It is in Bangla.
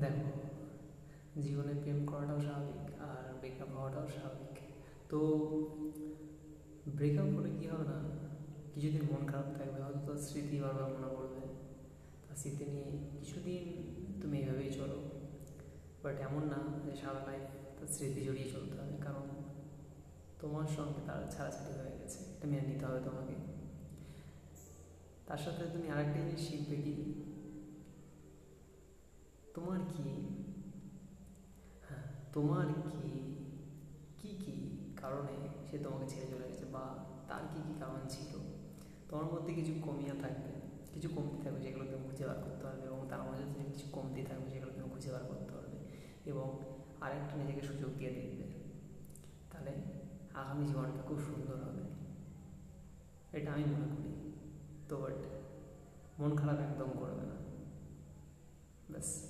দেখো, জীবনে প্রেম করাটাও স্বাভাবিক আর ব্রেকআপ হওয়াটাও স্বাভাবিক। তো ব্রেকআপ হলে কী হবে না? কিছুদিন মন খারাপ থাকবে, হয়তো স্মৃতি বারবার মনে পড়বে। তার স্মৃতি নিয়ে কিছুদিন তুমি এইভাবেই চলো। বাট এমন না যে সারা লাইফ তার স্মৃতি জড়িয়ে চলতে হবে, কারণ তোমার সঙ্গে তার ছাড়াছাড়ি হয়ে গেছে। এটা মেনে নিতে হবে তোমাকে। তার সাথে তুমি আরেকটা জিনিস শিখবে কি? তোমার কি হ্যাঁ তোমার কি কি কি কারণে সে তোমাকে ছেড়ে চলে গেছে বা তার কি কি কারণ ছিল? তোমার মধ্যে কিছু কমিয়া থাকবে, কিছু কমতি থাকবে যেগুলো তুমি খুঁজে বার করতে পারবে এবং তার মধ্যে তুমি কিছু কমতি থাকবে যেগুলো তুমি খুঁজে বার করতে পারবে এবং আরেকটা নিজেকে সুযোগ দিয়ে দেখবে। তাহলে আগামী জীবনটা খুব সুন্দর হবে। এটা আমি মনে করি। তো বাট মন খারাপ একদম করবে না। ব্যাস।